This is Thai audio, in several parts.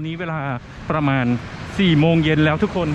อนนี้เวลาประมาณ4โมงเย็นแล้วทุกคน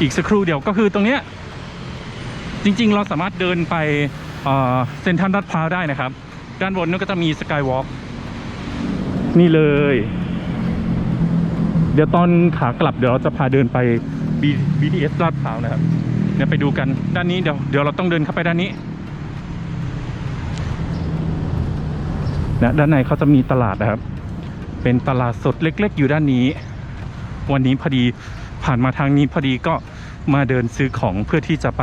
อีกสักครู่เดียวก็คือตรงเนี้ยจริง ๆ เราสามารถเดินไปเซ็นทรัลลาดพร้าวได้นะครับ ด้านบนนู้นก็จะมีสกายวอล์กนี่เลย เดี๋ยวตอนขากลับเดี๋ยวเราจะพาเดินไป B- BTS ลาดพร้าวนะครับเดี๋ยวไปดูกันด้านนี้เดี๋ยวเดี๋ยวเราต้องเดินเข้าไปด้านนี้นะด้านในเขาจะมีตลาดนะครับ เป็นตลาดสดเล็ก ๆ อยู่ด้านนี้ วันนี้พอดีผ่านมาทางนี้พอดีก็มาเดินซื้อของเพื่อที่จะไป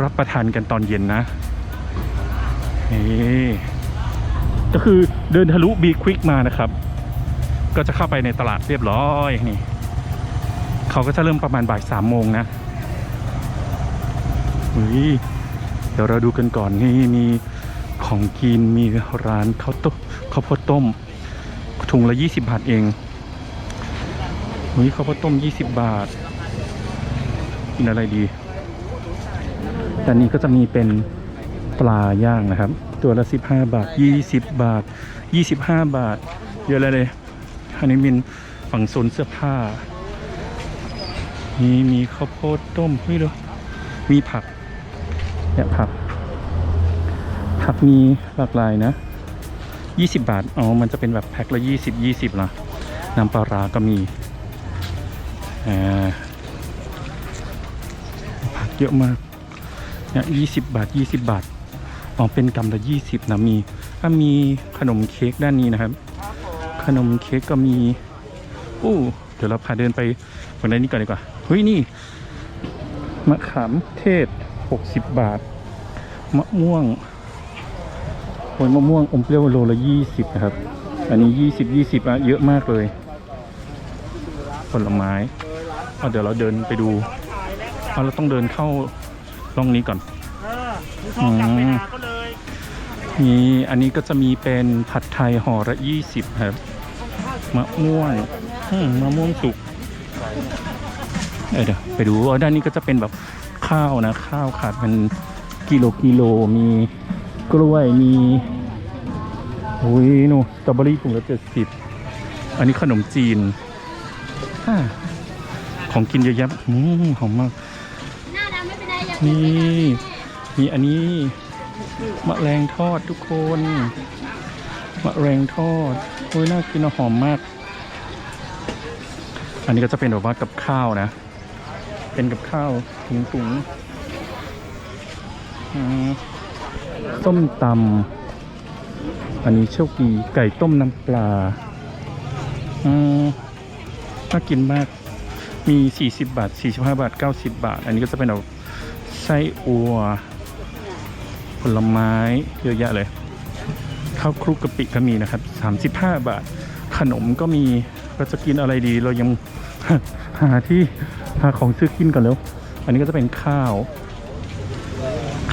รับประทานกันตอนเย็นนะนี่ก็คือเดินทะลุบีควิกมานะครับ ก็จะเข้าไปในตลาดเรียบร้อยนี่เขาก็จะเริ่มประมาณบ่ายสามโมงนะเฮ้ยเดี๋ยวเราดูกันก่อนนี่มีของกินมีร้านข้าวต้มข้าวโพดต้ม ถุงละยี่สิบาทเองเฮ้ยข้าวโพดต้มยี่สิบบาท กินอะไรดีแต่นี้ก็จะมีเป็นปลาย่างนะครับ ตัวละสิบห้าบาทยี่สิบบาทยี่สิบห้าบาท เยอะเลยเลย อันนี้เป็นฝั่งโซนเสื้อผ้ามีมีข้าวโพดต้มไม่รู้มีผักเนี่ยผักผักมีหลากหลายนะ ยี่สิบบาท อ๋อ มันจะเป็นแบบแพ็คละยี่สิบยี่สิบนะน้ำปลาร้าก็มีอ่าผักเยอะมากเนี่ยยี่สิบบาทยี่สิบบาท อ๋อ เป็นกำละยี่สิบนะ มีก็มีขนมเค้กด้านนี้นะครับ ขนมเค้กก็มีอู้เดี๋ยวเราพาเดินไปฝั่งด้านนี้ก่อนดีกว่า เฮ้ย นี่ มะขามเทศ 60 บาท มะม่วง โอ้ยมะม่วงอมเปรี้ยวโลละ20นะครับ อันนี้20 20อะเยอะมากเลย ผลไม้เอาเดี๋ยวเราเดินไปดูเอาเราต้องเดินเข้าร่องนี้ก่อนเออคุณชอบอยากไปหาก็เลยนี่อันนี้ก็จะมีเป็นผัดไทยห่อละยี่สิบครับมะม่วงอืมมะม่วงสุกเอ้ยเดี๋ยวไปดูอ๋อด้านนี้ก็จะเป็นแบบข้าวนะ ข้าวขาดเป็นกิโลกิโลมี กล้วยมีอุ้ยนูสตรอเบอรี่ถุงละเจ็ดสิบอันนี้ขนมจีนอ่าของกินเยอะแยะอืมหอมมาก หน้าดำไม่เป็นไรอย่านี่เก็บไว้นะมีอันนี้มะแรงทอดทุกคนมะแรงทอดโอ้ยน่ากินอะหอมมาก อันนี้ก็จะเป็นแบบว่ากับข้าวนะ เป็นกับข้าวถุงถุงๆอืม ส้มตำอันนี้โชคดีไก่ต้มน้ำปลาอืมน่ากินมากมี 40 บาท 45 บาท 90 บาท อันนี้ก็จะเป็นแบบไส้อัว ผลไม้เยอะแยะเลยข้าวคลุกกะปิก็มีนะครับ 35 บาท ขนมก็มีเราจะกินอะไรดี เรายังหาที่หาของซื้อกินก่อนแล้ว อันนี้ก็จะเป็นข้าว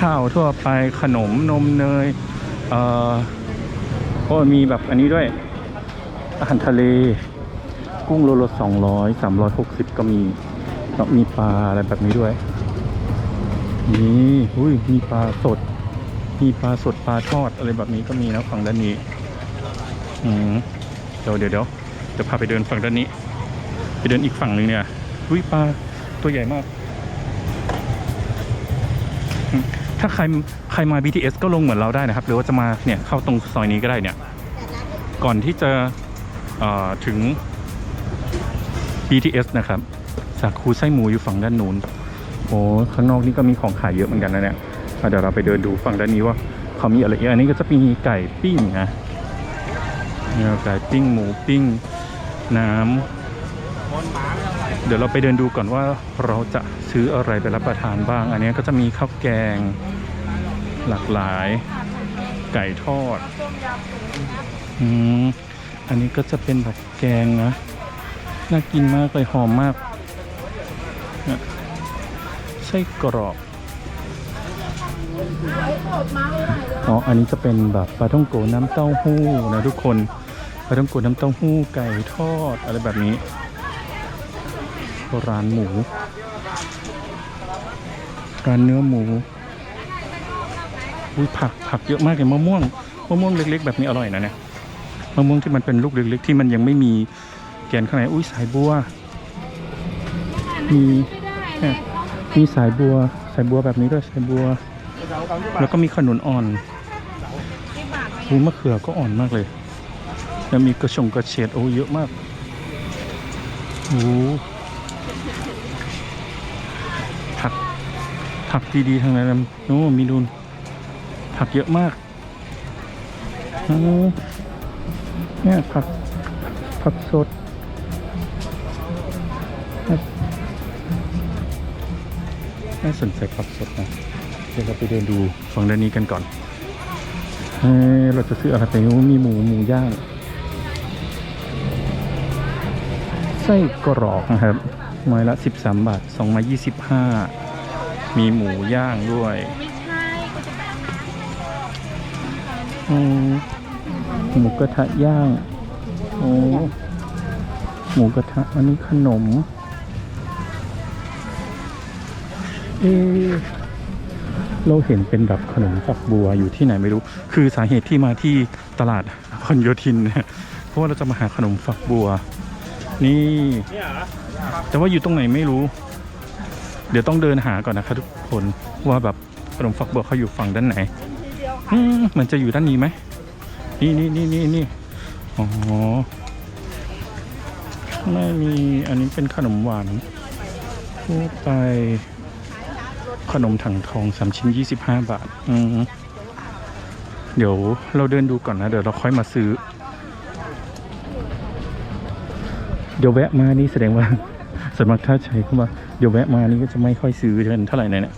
ข้าวทั่วไปขนมนมเนยเอ่อก็มีแบบอันนี้ด้วย อาหารทะเล กุ้งโลละสองร้อยสามร้อยหกสิบก็มีแล้วมีปลาอะไรแบบนี้ด้วย นี่อุ้ยมีปลาสด มีปลาสดปลาทอดอะไรแบบนี้ก็มีนะฝั่งด้านนี้อืมเดี๋ยวเดี๋ยวเดี๋ยวจะพาไปเดินฝั่งด้านนี้ ไปเดินอีกฝั่งหนึ่งเนี่ยอุ้ยปลาตัวใหญ่มาก ถ้าใครใครมา BTS ก็ลงเหมือนเราได้นะครับ หรือว่าจะมาเนี่ยเข้าตรงซอยนี้ก็ได้เนี่ย ก่อนที่จะถึง BTS นะครับ สาคูไส้หมูอยู่ฝั่งด้านนู้นโอ้ข้างนอกนี่ก็มีของขายเยอะเหมือนกันนะเนี่ยเดี๋ยวเราไปเดินดูฝั่งด้านนี้ว่าเขามีอะไรเยอีกอันนี้ก็จะมีไก่ปิ้งนะเนี่ยไก่ปิ้งหมูปิ้ง น้ำ เดี๋ยวเราไปเดินดูก่อนว่าเราจะซื้ออะไรไปรับประทานบ้าง อันนี้ก็จะมีข้าวแกงหลากหลาย ไก่ทอดอืมอันนี้ก็จะเป็นแบบแกงนะ น่ากินมากเลยหอมมากไส้กรอบอ๋อ อันนี้จะเป็นแบบปลาท่องโกน้ำเต้าหู้นะทุกคน ปลาท่องโกน้ำเต้าหู้ไก่ทอดอะไรแบบนี้ ร้านหมู ร้านเนื้อหมูอุ้ยผักผักเยอะมากเลยมะม่วงมะม่วงเล็ก ๆ แบบนี้อร่อยนะเนี่ยมะม่วงที่มันเป็นลูกเล็กๆที่มันยังไม่มีแกนข้างในอุ้ยสายบัว มีมีสายบัว สายบัวแบบนี้ด้วยสายบัว แล้วก็มีขนุนอ่อนหูมะเขือก็อ่อนมากเลย แล้วมีกระชงกระเฉดโอ้เยอะมากโอ้ ผักดีๆทางนั้นโอ้มีดูนผักเยอะมากเนี่ยผักผักสดน่าสนใจผักสดนะเดี๋ยวเราไปเดินดูฝั่งด้านนี้กันก่อนเอเราจะซื้ออะไรไปโอ้มีหมูหมูย่างไส้กรอกนะครับไม้ละ 13 บาท2ไม้25 มีหมูย่างด้วยไม่ใช่ก็จะแบบอืมหมูกระทะย่าง โอ้หมูกระทะอันนี้ขนม เอะเราเห็นเป็นแบบขนมฝักบัวอยู่ที่ไหนไม่รู้ คือสาเหตุที่มาที่ตลาดพหลโยธินเนี่ยเพราะว่าเราจะมาหาขนมฝักบัว นี่เนี่ยเหรอแต่ว่าอยู่ตรงไหนไม่รู้ เดี๋ยวต้องเดินหาก่อนนะคะทุกคนว่าแบบขนมฝักบัวเขาอยู่ฝั่งด้านไหนอืมมันจะอยู่ด้านนี้ไหมนี่นี่นี่นี่นี่อ๋อไม่มีอันนี้เป็นขนมหวานทั่วไปขนมถังทองสามชิ้นยี่สิบห้าบาท อืมเดี๋ยวเราเดินดูก่อนนะ เดี๋ยวเราค่อยมาซื้อ เดี๋ยวแวะมานี่แสดงว่าส่วนมากถ้าใช้เข้ามา เดี๋ยวแวะมานี่ก็จะไม่ค่อยซื้อกันเท่าไหร่เลยเนี่ย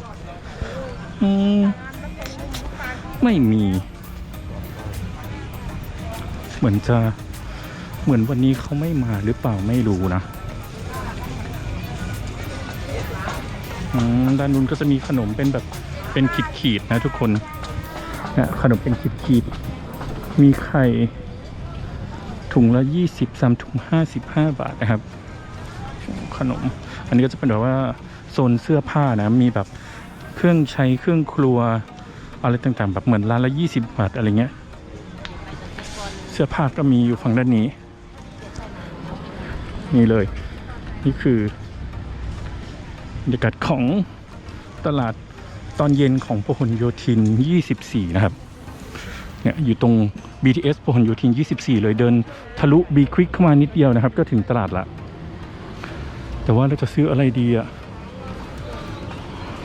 อืมไม่มี เหมือนจะเหมือนวันนี้เขาไม่มาหรือเปล่าไม่รู้นะอืมด้านนู้นก็จะมีขนมเป็นแบบเป็นขีดๆนะทุกคนนี่ยขนมเป็นขีดๆมีไข่ถุงละยี่สิบสามถุงห้าสิบห้าบาทนะครับ ขนม อันนี้ก็จะเป็นแบบว่าโซนเสื้อผ้านะ มีแบบเครื่องใช้เครื่องครัวอะไรต่างๆ แบบเหมือนร้านละยี่สิบบาทอะไรเงี้ย เสื้อผ้าก็มีอยู่ฝั่งด้านนี้ นี่เลย นี่คือบรรยากาศของตลาดตอนเย็นของพหลโยธิน 24 นะครับ เนี่ยอยู่ตรง BTS พหลโยธิน 24 เลยเดินทะลุ B ควิกเข้ามานิดเดียวนะครับ ก็ถึงตลาดละ แต่ว่าเราจะซื้ออะไรดีอะ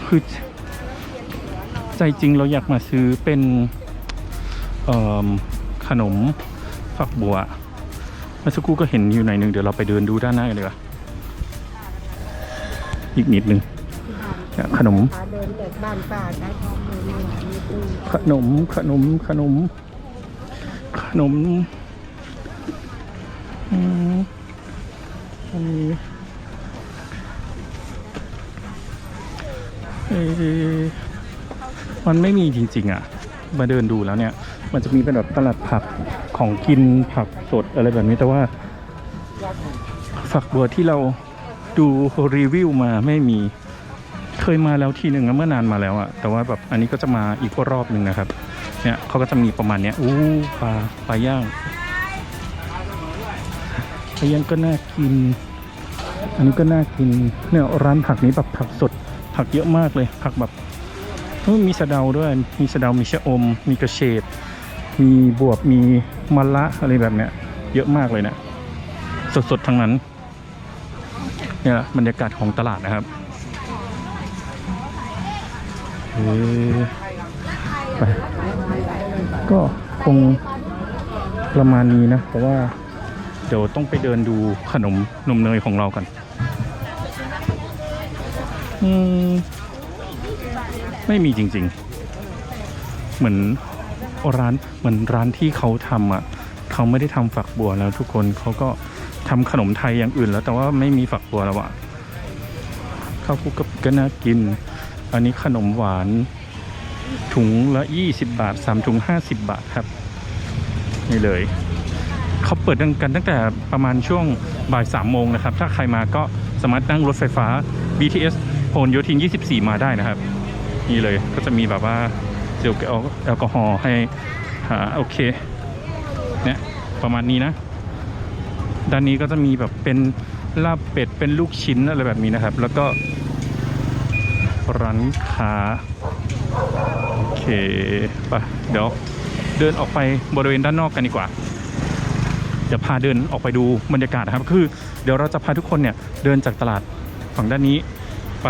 คือใจจริงเราอยากมาซื้อเป็นขนมฝักบัวเมื่อสักครู่ก็เห็นอยู่ไหนหนึ่งเดี๋ยวเราไปเดินดูด้านหน้ากันดีกว่าอีกนิดนึงขนมขนมขนมขนม ขนมขนมอืมอันนี้ มันไม่มีจริง ๆ อะ มาเดินดูแล้วเนี่ย มันจะมีเป็นแบบตลาดผักของกินผักสดอะไรแบบนี้แต่ว่าฝักบัวที่เราดูรีวิวมาไม่มีเคยมาแล้วทีหนึ่งเมื่อนานมาแล้วอะแต่ว่าแบบอันนี้ก็จะมาอีกรอบหนึ่งนะครับ เนี่ยเขาก็จะมีประมาณเนี้ยอู้ปลาปลาย่างปลาย่างก็น่ากิน อันนี้ก็น่ากินเนี่ยร้านผักนี้แบบผักสด ผักเยอะมากเลยผักแบบมีสะเดาด้วยมีสะเดามีชะอม มีกระเฉดมีบวบมีมะละอะไรแบบเนี้ย เยอะมากเลยเนะสดๆทั้งนั้นเนี่ยบรรยากาศของตลาดนะครับเอ๊ะไปก็คงประมาณนี้นะ เพราะว่าเดี๋ยวต้องไปเดินดูขนมนมเนยของเรากัน อืม ไม่มีจริง ๆ เหมือนร้านเหมือนร้านที่เขาทำอะ เขาไม่ได้ทำฝักบัวแล้วทุกคนเขาก็ทำขนมไทยอย่างอื่นแล้ว แต่ว่าไม่มีฝักบัวแล้วอะข้าวคุกกะปิก็น่ากิน อันนี้ขนมหวาน ถุงละ 20 บาท 3 ถุง 50 บาทครับ นี่เลย เขาเปิดกันตั้งแต่ประมาณช่วงบ่าย3โมงนะครับ ถ้าใครมาก็สามารถนั่งรถไฟฟ้า BTS พลโยธิน 24 มาได้นะครับ นี่เลยก็จะมีแบบว่าเจลแอลกอฮอล์ให้หาโอเคเนี่ยประมาณนี้นะ ด้านนี้ก็จะมีแบบเป็นลาบเป็ดเป็นลูกชิ้นอะไรแบบนี้นะครับ แล้วก็ร้านค้าโอเคไปเดี๋ยวเดินออกไปบริเวณด้านนอกกันดีกว่าเดี๋ยวพาเดินออกไปดูบรรยากาศนะครับ คือเดี๋ยวเราจะพาทุกคนเนี่ยเดินจากตลาดฝั่งด้านนี้ ไป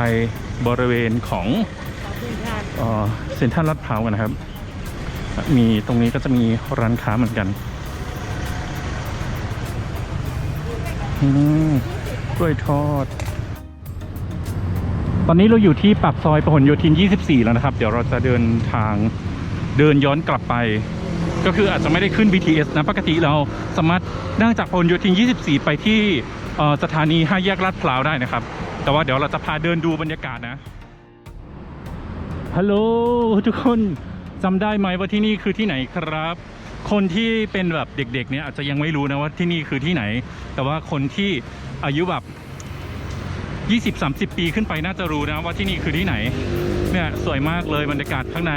บริเวณของเอ่อเซ็นทรัลลาดพร้าวกันนะครับ มีตรงนี้ก็จะมีร้านค้าเหมือนกันอืมกล้วยทอด ตอนนี้เราอยู่ที่ปากซอยพหลโยธิน 24 แล้วนะครับ เดี๋ยวเราจะเดินทางเดินย้อนกลับไป ก็คืออาจจะไม่ได้ขึ้น BTS นะ ปกติเราสามารถนั่งจากพหลโยธิน 24 ไปที่เอ่อสถานีห้าแยกลาดพร้าวได้นะครับ แต่ว่าเดี๋ยวเราจะพาเดินดูบรรยากาศนะฮัลโหลทุกคนจำได้ไหมว่าที่นี่คือที่ไหนครับ คนที่เป็นแบบเด็กๆเนี่ยอาจจะยังไม่รู้นะว่าที่นี่คือที่ไหน แต่ว่าคนที่อายุแบบ 20-30 ปีขึ้นไปน่าจะรู้นะว่าที่นี่คือที่ไหนเนี่ยสวยมากเลยบรรยากาศข้างใน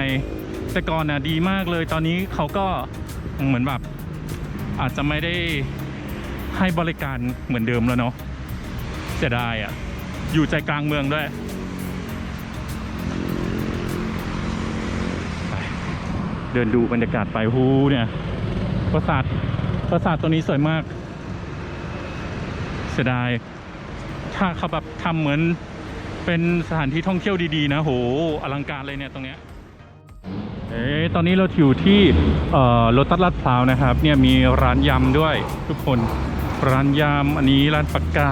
แต่ก่อนน่ะดีมากเลยตอนนี้เขาก็เหมือนแบบอาจจะไม่ได้ให้บริการเหมือนเดิมแล้วเนาะเสียดายอะ อยู่ใจกลางเมืองด้วย เดินดูบรรยากาศไปหูเนี่ยปราสาทปราสาทตัวนี้สวยมาก เสียดาย ถ้าเขาแบบทำเหมือนเป็นสถานที่ท่องเที่ยวดีๆ นะโหอลังการเลยเนี่ยตรงเนี้ยเอ๊ตอนนี้เราอยู่ที่โลตัสลาดพร้าวนะครับ เนี่ยมีร้านยำด้วยทุกคน ร้านยำอันนี้ร้านปากกา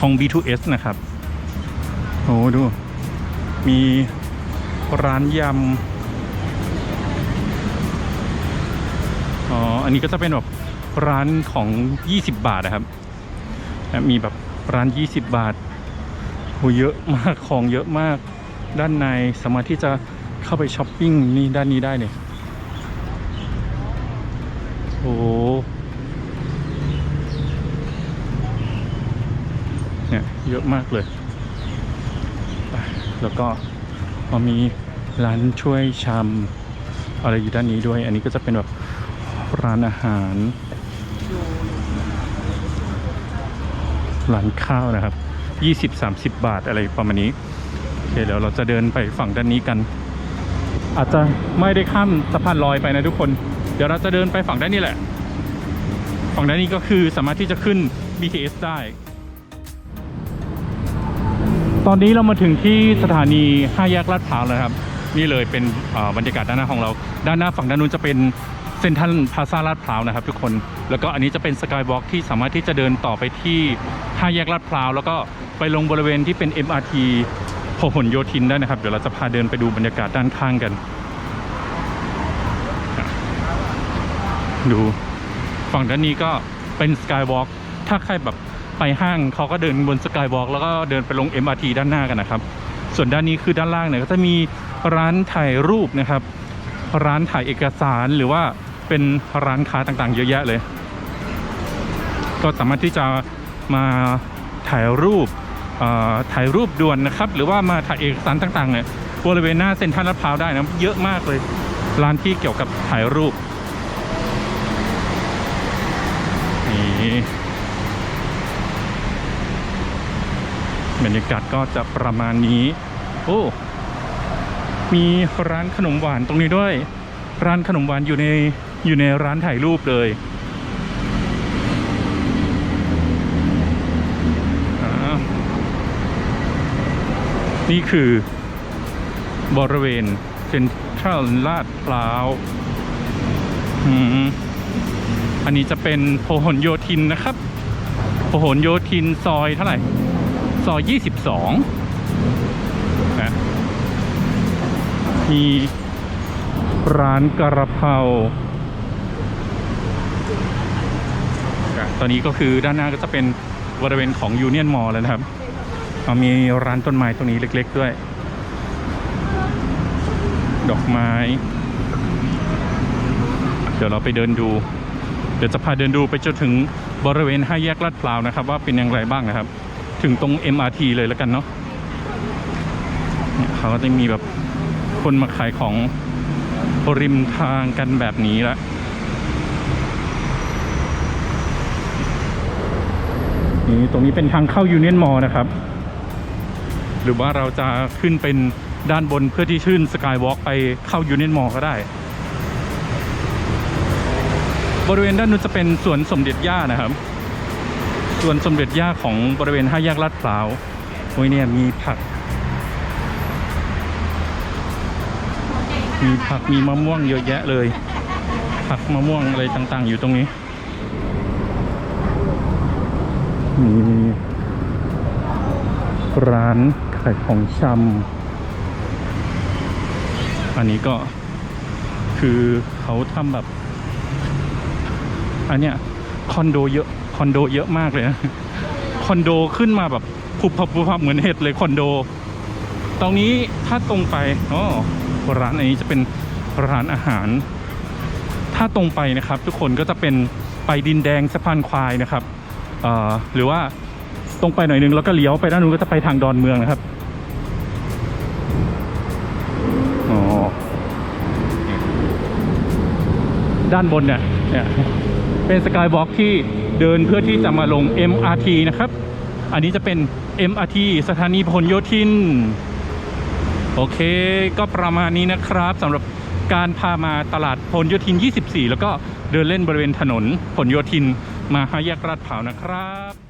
ของ B2S นะครับโหดู มีร้านยำอ๋อ อันนี้ก็จะเป็นแบบร้านของ 20 บาทนะครับ มีแบบร้าน 20 บาทโหเยอะมากของเยอะมาก ด้านในสามารถที่จะเข้าไปช้อปปิ้งนี่ด้านนี้ได้เนี่ยโอ้โห เยอะมากเลย แล้วก็พอมีร้านช่วยชำอะไรอยู่ด้านนี้ด้วย อันนี้ก็จะเป็นแบบร้านอาหาร ร้านข้าวนะครับ 20-30 บาทอะไรประมาณนี้โอเคเดี๋ยวเราจะเดินไปฝั่งด้านนี้กัน อาจจะไม่ได้ข้ามสะพานลอยไปนะทุกคน เดี๋ยวเราจะเดินไปฝั่งด้านนี้แหละ ฝั่งด้านนี้ก็คือสามารถที่จะขึ้น BTS ได้ ตอนนี้เรามาถึงที่สถานีห้าแยกลาดพร้าวแล้วครับ นี่เลยเป็นบรรยากาศด้านหน้าของเรา ด้านหน้าฝั่งด้านนู้นจะเป็นเซ็นทรัลพลาซาลาดพร้าวนะครับทุกคน แล้วก็อันนี้จะเป็นสกายวอล์กที่สามารถที่จะเดินต่อไปที่ห้าแยกลาดพร้าว แล้วก็ไปลงบริเวณที่เป็น MRT พหลโยธินได้นะครับ เดี๋ยวเราจะพาเดินไปดูบรรยากาศด้านข้างกัน ดูฝั่งด้านนี้ก็เป็นสกายวอล์กถ้าใครแบบ ไปห้างเขาก็เดินบนสกายวอล์กแล้วก็เดินไปลง MRT ด้านหน้ากันนะครับ ส่วนด้านนี้คือด้านล่างเนี่ยก็จะมีร้านถ่ายรูปนะครับ ร้านถ่ายเอกสารหรือว่าเป็นร้านค้าต่างๆ เยอะแยะเลย ก็สามารถที่จะมาถ่ายรูปถ่ายรูปด่วนนะครับ หรือว่ามาถ่ายเอกสารต่างๆเนี่ยบริเวณหน้าเซ็นทรัลลาดพร้าวได้นะเยอะมากเลย ร้านที่เกี่ยวกับถ่ายรูปนี่ บรรยากาศก็จะประมาณนี้ โอ้ มีร้านขนมหวานตรงนี้ด้วย ร้านขนมหวานอยู่ในอยู่ในร้านถ่ายรูปเลยนี่คือบริเวณเซ็นทรัลลาดพร้าวอันนี้จะเป็นโพหลโยธินนะครับ โพหลโยธินซอยเท่าไหร่ อย 22 นะ มีร้านกระเพราอะตอนนี้ก็คือด้านหน้าก็จะเป็นบริเวณของยูเนียนมอลแล้วนะครับเอามีร้านต้นไม้ตรงนี้เล็ก ๆ ด้วย ดอกไม้ เดี๋ยวเราไปเดินดู เดี๋ยวจะพาเดินดูไปจนถึงบริเวณห้าแยกลาดพร้าวนะครับ ว่าเป็นอย่างไรบ้างนะครับ ถึงตรง MRT เลยแล้วกันเนาะเขาก็จะมีแบบคนมาขายของริมทางกันแบบนี้ละนี่ตรงนี้เป็นทางเข้ายูเนียนมอลนะครับ หรือว่าเราจะขึ้นเป็นด้านบนเพื่อที่ชื่นสกายวอล์กไปเข้ายูเนียนมอลก็ได้ บริเวณด้านนู้นจะเป็นสวนสมเด็จย่านะครับ สวนสมเด็จย่าของบริเวณห้าแยกลาดพร้าวโอ้ยเนี่ยมีผัก มีผักมีมะม่วงเยอะแยะเลย ผักมะม่วงอะไรต่างๆ อยู่ตรงนี้มีร้านขายของชำอันนี้ก็คือเขาทำแบบ อันเนี้ยคอนโดเยอะ อนโดเยอะมากเลยนะคอนโดขึ้นมาแบบพุบพับพุบพับเหมือนเห็ดเลยคอนโด ตรงนี้ถ้าตรงไปอ๋อร้านอันนี้จะเป็นร้านอาหาร ถ้าตรงไปนะครับ ทุกคนก็จะเป็นไปดินแดงสะพานควายนะครับหรือว่าตรงไปหน่อยนึงแล้วก็เลี้ยวไปด้านนู้นก็จะไปทางดอนเมืองนะครับด้านบนเนี่ยเนี่ยเป็นสกายวอล์กที่ เดินเพื่อที่จะมาลง MRT นะครับ อันนี้จะเป็น MRT สถานีพหลโยธิน โอเค ก็ประมาณนี้นะครับสำหรับการพามาตลาดพหลโยธิน 24 แล้วก็เดินเล่นบริเวณถนนพหลโยธิน มาหาแยกลาดพร้าวนะครับ